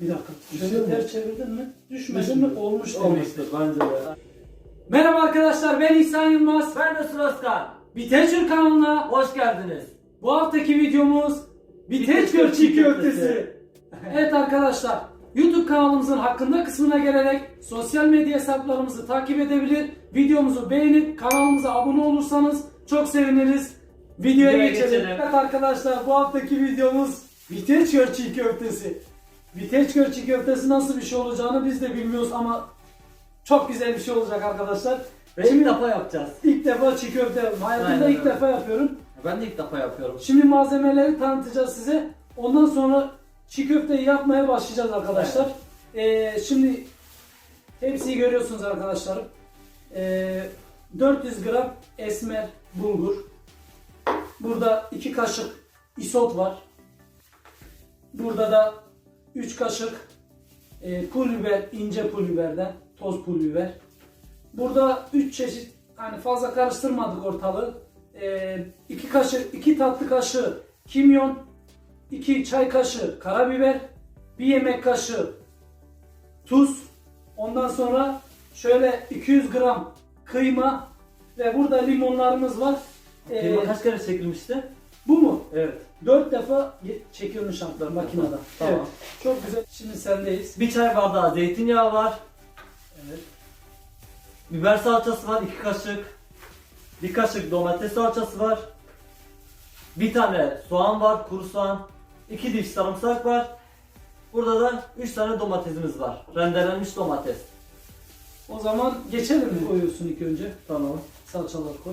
Bir dakika. Şöyle ters çevirdin mi? Düşmedi mi? Olmuş demek. Olmuştur bence de. Merhaba arkadaşlar ben İhsan Yılmaz. Ben Mesut Özkan. Bitecur kanalına Hoş geldiniz. bu haftaki videomuz Bitecur çiğ köftesi. evet arkadaşlar YouTube kanalımızın hakkında kısmına gelerek sosyal medya hesaplarımızı takip edebilir. Videomuzu beğenip kanalımıza abone olursanız çok seviniriz. Videoya geçelim. geçelim. Evet arkadaşlar bu haftaki videomuz Bitecur çiğ köftesi. Bitecur çiğ köftesi nasıl bir şey olacağını biz de bilmiyoruz ama çok güzel bir şey olacak arkadaşlar. Ve ilk defa yapacağız. İlk defa çiğ köfte hayatımda Aynen ilk öyle. defa yapıyorum. Ben de ilk defa yapıyorum. Şimdi malzemeleri tanıtacağız size. Ondan sonra çiğ köfteyi yapmaya başlayacağız arkadaşlar. Ee, şimdi hepsini görüyorsunuz arkadaşlarım. Ee, 400 gram esmer bulgur. Burada 2 kaşık isot var. Burada da 3 kaşık e, pul biber, ince pul biberden, toz pul biber. Burada 3 çeşit, hani fazla karıştırmadık ortalığı. 2 kaşık, 2 tatlı kaşığı kimyon, 2 çay kaşığı karabiber, 1 yemek kaşığı tuz. Ondan sonra şöyle 200 gram kıyma ve burada limonlarımız var. Ee, Kıyma kaç kere çekilmişti? Bu mu? Evet. 4 defa çekilmiş antlar makinede. Tamam. Evet. Çok güzel. Şimdi sendeyiz. Bir çay bardağı zeytinyağı var. Evet. Biber salçası var 2 kaşık. Bir kaşık domates salçası var. Bir tane soğan var, kuru soğan. 2 diş sarımsak var. Burada da 3 tane domatesimiz var. Rendelenmiş domates. O zaman geçelim mi? Koyuyorsun ilk önce. Tamam. Salçalar koy.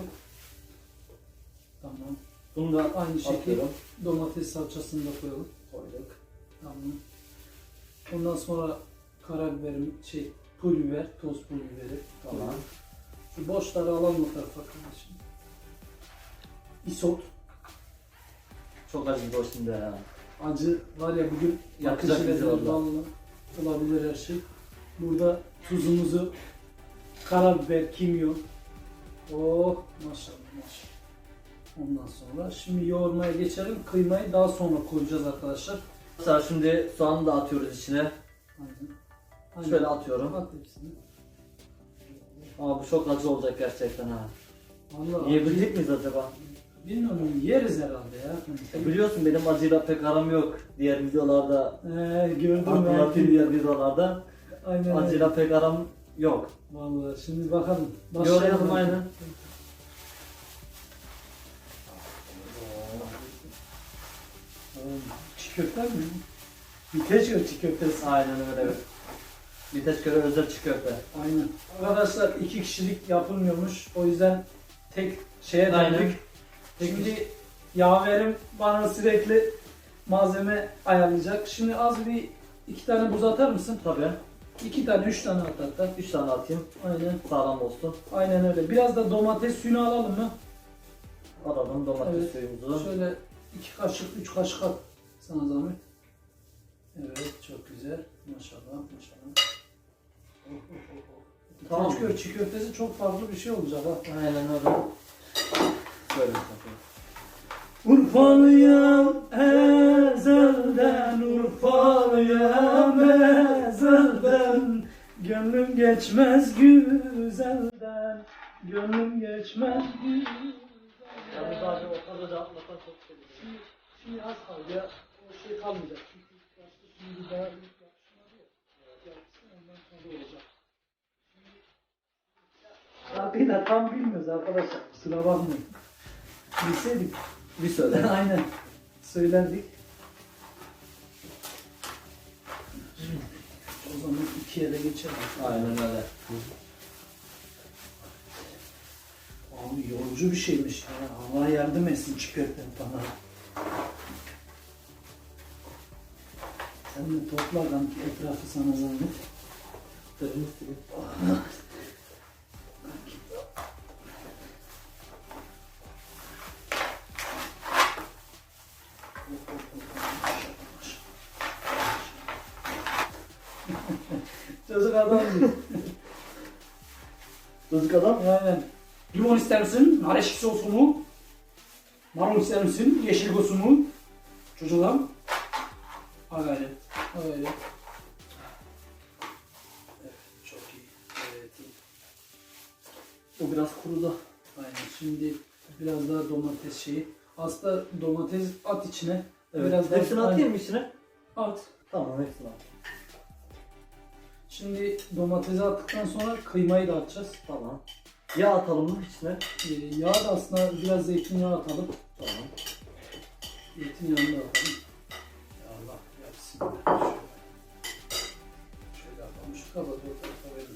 Tamam. Bunu da Aynı şekilde atıyorum. domates salçasını da koyalım. Koyduk. Tamam. Ondan sonra karabiberim, şey pul biber, toz pul biberi. Tamam. Şu boşları alalım o tarafa kardeşim. Isot. Çok acı bir şimdi ya. Acı var ya bugün Yakacak yakıcı bizi olabilir her şey. Burada tuzumuzu, karabiber, kimyon. Oh maşallah maşallah. Ondan sonra şimdi yoğurmaya geçelim. Kıymayı daha sonra koyacağız arkadaşlar. Arkadaşlar şimdi soğanı da atıyoruz içine. Aynen. Aynen. Şöyle atıyorum. At hepsini. Ama bu çok acı olacak gerçekten ha. Vallahi Yiyebilecek miyiz acaba? Bilmiyorum yeriz herhalde ya. E biliyorsun benim acıyla pek aram yok. Diğer videolarda, Ee, gördüm ben. diğer videolarda Aynen acıyla pek aram yok. Vallahi şimdi bakalım. Yoğuralım aynen. Çiğ köfte mi? Biteş yok çiğ köftesi. Aynen öyle. Viteş göre özel çiğ köfte. Aynen. Arkadaşlar iki kişilik yapılmıyormuş. O yüzden tek şeye Aynen. döndük. Şimdi yaverim bana sürekli malzeme ayarlayacak. Şimdi az bir iki tane buz atar mısın? Tabii. İki tane, üç tane at hatta. 3 tane atayım. Aynen. Sağlam olsun. Aynen öyle. Biraz da domates suyunu alalım mı? Alalım domates Evet. suyumuzu. Şöyle iki kaşık, üç kaşık at sana zahmet. Evet, çok güzel. Maşallah, maşallah. Oh, oh, oh, oh. Tamam. Tamam. çiğ köftesi çok farklı bir şey olacak ha. Aynen öyle. Böyle yapayım. Urfalıyam ezelden, Urfalıyam ezelden Gönlüm geçmez güzelden, gönlüm geçmez güzelden Yalnız abi o kadar da atmasan çok sevinirim. Şimdi, şimdi az kaldı ya. O şey kalmayacak. Çünkü başta şimdi daha büyük yapışmadı ya. Yapsın ondan sonra olacak. Şarkıyı da tam bilmiyoruz arkadaşlar. Kusura bakmayın. Bilseydik. Bir söyle. Aynen. Söylerdik. O zaman ikiye de geçelim. Aynen öyle. Abi yorucu bir şeymiş ya. Allah yardım etsin köften bana. Sen de topla etrafı sana zahmet. Çocuk adam. Çocuk adam. Aynen. Limon ister misin? Nar olsun mu? Marul ister misin? Yeşil olsun mu? Öyle. Evet çok iyi. Evet. O biraz kurudu. Aynen. Şimdi biraz daha domates şeyi. Aslında domates at içine. Evet. Biraz daha hepsini atayım mı içine? At. Tamam hepsini at. Şimdi domatesi attıktan sonra kıymayı da atacağız. Tamam. Yağ atalım mı içine? Ee, yağ da aslında biraz zeytinyağı atalım. Tamam. Zeytinyağını da atalım. Şöyle. Şu? Evet.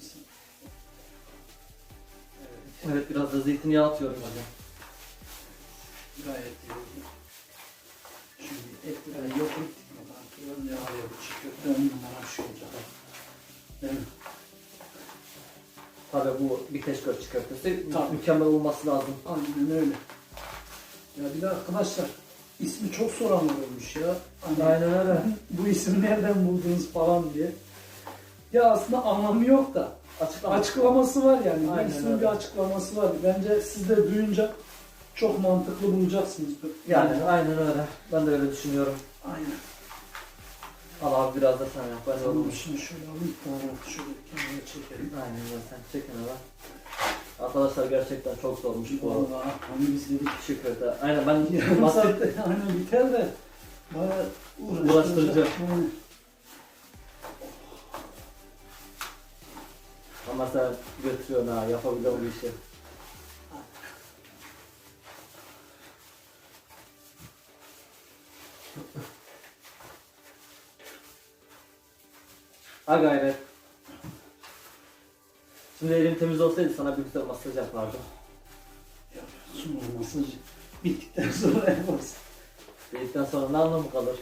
Evet biraz da zeytinyağı atıyorum hocam. Gayet iyi. Şimdi etleri yok ettik. Ne araya bu çiğ köfte on numara bir şey olacak. Değil mi? Tabii bu bir teşkil köftesi Tabii. mükemmel olması lazım. Aynen öyle. Ya bir de arkadaşlar ismi çok soran olmuş ya. Hani Aynen öyle. bu ismi nereden buldunuz falan diye. Ya aslında anlamı yok da Açıklama. açıklaması var yani. Bu Aynen ismin öyle. bir açıklaması var. Bence siz de duyunca çok mantıklı bulacaksınız. Yani aynen öyle. Ben de öyle düşünüyorum. Aynen. Al abi biraz da sen yap. Ben Tamam şimdi şöyle alayım. Tamam şöyle kenara çekelim. Aynen öyle sen çekin hele. Arkadaşlar gerçekten çok zormuş bu. Vallahi hani biz dedik. Çiğ köfte. Aynen ben Yarım basit saatte aynen biter de bayağı Uğraştırıcı. Yani ama sen götürüyorsun ha yapabiliyorsun bu işi. Ha gayret. Şimdi elim temiz olsaydı sana bir güzel masaj yapardım. Sonra masaj bittikten sonra yaparız. Dedikten sonra ne anlamı kalır?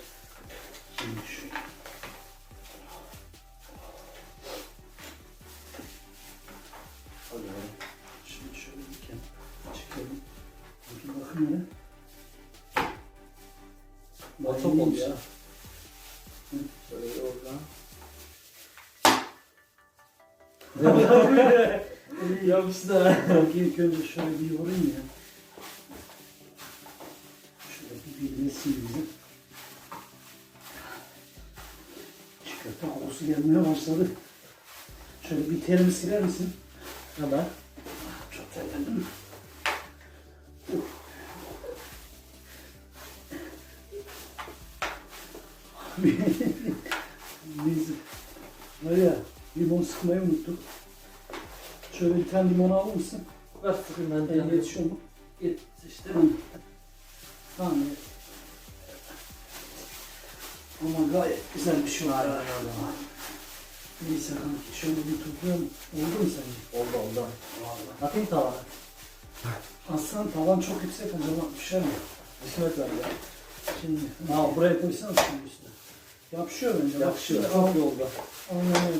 Şimdi şu. Oğlum. Şimdi şöyle bir kere çıkalım. Bakın bakın hele. Çok oldu ya. Şöyle oradan. Yapıştı. Bak ilk önce şöyle bir yorayım ya. Şöyle bir birleşsin bizi. Çiğ köfte kokusu gelmeye başladı. Şöyle bir terimi siler misin? Hemen. Çok terledim. Uf. Biz var ya limon sıkmayı unuttuk. Şöyle bir tane limon alır mısın? Ver sıkayım ben de. yetişiyor mu? Yetişti. Tamam. Tamam. Ama gayet güzel bir şey oldu. Aynen öyle. Neyse kanki şöyle bir toplayalım. Oldu mu sence? Oldu oldu. Vallahi. Atayım tavana. Aslan tavan çok yüksek acaba düşer mi? Düşmez bence. Şimdi ha, buraya koysana şimdi üstüne. Yapışıyor bence. Bak Yapışıyor. şimdi Çok al. iyi oldu. Aynen öyle.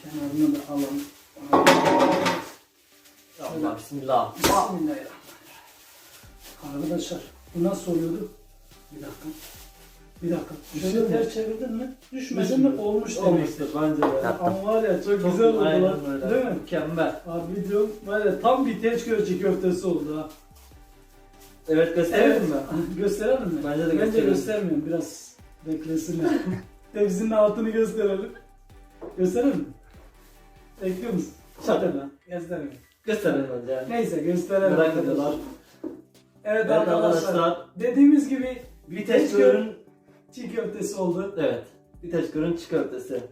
Şu kenarını da alalım. Allah bismillah. Bismillahirrahmanirrahim. Arkadaşlar bu nasıl oluyordu? Bir dakika. Bir dakika. Şöyle ters çevirdin mi? Düşmedi Düşmüyor. mi? Olmuş demek. Olmuştur bence de. Ama var ya çok, Çok güzel oldu lan. Değil mi? Mükemmel. Abi diyorum var ya tam bir teç köşe köftesi oldu ha. Evet gösterelim mi? Gösterelim mi? Bence de Bence gösterelim. göstermiyorum. Biraz beklesinler. Tepsinin altını gösterelim. Gösterelim mi? Bekliyor musun? Lan. Gösterelim. Gösterelim bence yani. Neyse gösterelim. Merak ediyorlar. Evet, Evet arkadaşlar. arkadaşlar. Dediğimiz gibi Vites görün. çiğ köftesi oldu. Evet. Vites görün çiğ köftesi.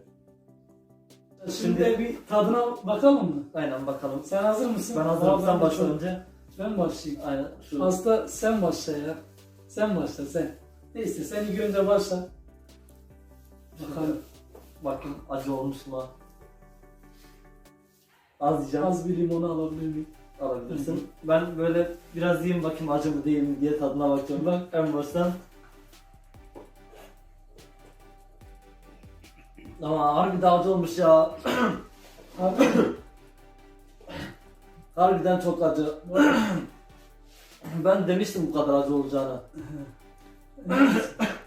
Şimdi, Şimdi- bir tadına bakalım mı? Aynen bakalım. Sen hazır mısın? Ben hazırım. Sen ben başla önce. Ben başlayayım. Aynen. Şu Hasta sen başla ya. Sen başla sen. Neyse sen ilk önce başla. Bakalım. bakayım acı olmuş mu? Az yiyeceğim. Az bir limonu alabilir miyim? alabilirsin. Ben böyle biraz yiyeyim bakayım acı mı değil mi diye tadına bakıyorum. Bak en baştan. Ama harbi acı olmuş ya. Abi Harbiden çok acı. ben demiştim bu kadar acı olacağını.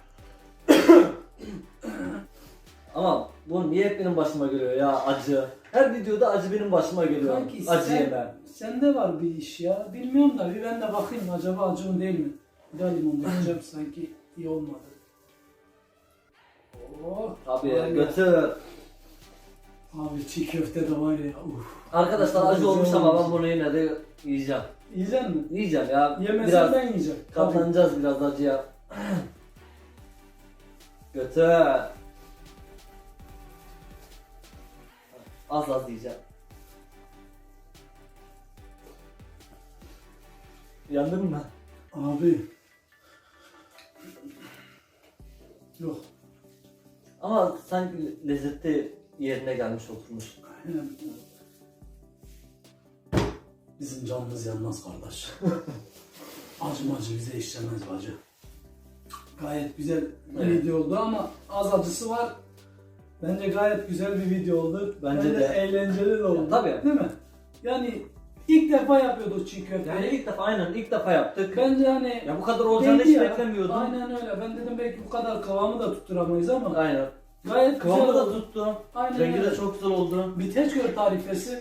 Ama bu niye hep benim başıma geliyor ya acı. Her videoda acı benim başıma geliyor. kanki acı sen, yemem. sende var bir iş ya. Bilmiyorum da bir ben de bakayım acaba acı mı değil mi? Bir daha limon dökeceğim sanki iyi olmadı. Oh, Abi götür. Abi çiğ köfte de var ya. Uf. Arkadaşlar acı olmuş ama ben bunu yine de yiyeceğim. Yiyecek misin? Yiyeceğim ya. Yemesen biraz ben yiyeceğim. Katlanacağız biraz acıya. Götür. Az az yiyeceğim. Yandın mı? Abi. Yok. Ama sanki lezzeti yerine gelmiş oturmuş. Aynen. Bizim canımız yanmaz kardeş. acı macı bize işlemez bacı. Gayet güzel bir Evet. video oldu ama az acısı var. Bence gayet güzel bir video oldu. Bence Bence de. eğlenceli oldu. Ya, tabii. Değil mi? Yani ilk defa yapıyorduk çiğ köfteyi. Yani ilk defa aynen ilk defa yaptık. Bence hani Ya bu kadar olacağını değdi hiç ya. beklemiyordum. Aynen öyle. Ben dedim belki bu kadar kıvamı da tutturamayız ama Aynen. gayet Kıvamı güzel da oldu. tuttu. Aynen Rengi öyle. de çok güzel oldu. Biteçgöl tarifesi.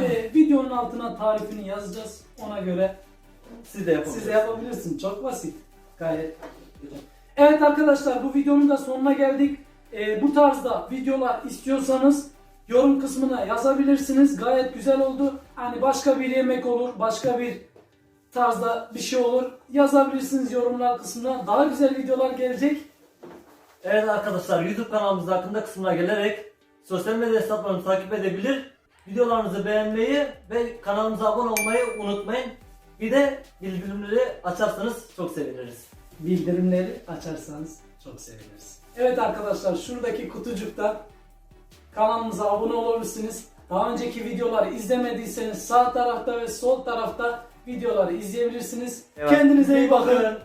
Ee, videonun altına tarifini yazacağız. Ona göre Siz de yapın. siz de yapabilirsiniz. Çok basit. Gayet güzel. Evet arkadaşlar bu videonun da sonuna geldik. Ee, bu tarzda videolar istiyorsanız yorum kısmına yazabilirsiniz. Gayet güzel oldu. Hani başka bir yemek olur, başka bir tarzda bir şey olur. Yazabilirsiniz yorumlar kısmına. Daha güzel videolar gelecek. Evet arkadaşlar YouTube kanalımız hakkında kısmına gelerek sosyal medya hesaplarımızı takip edebilir. Videolarımızı beğenmeyi ve kanalımıza abone olmayı unutmayın. Bir de bildirimleri açarsanız çok seviniriz. bildirimleri açarsanız çok seviniriz. Evet arkadaşlar şuradaki kutucukta kanalımıza abone olabilirsiniz. Daha önceki videoları izlemediyseniz sağ tarafta ve sol tarafta videoları izleyebilirsiniz. Evet. Kendinize iyi bakın.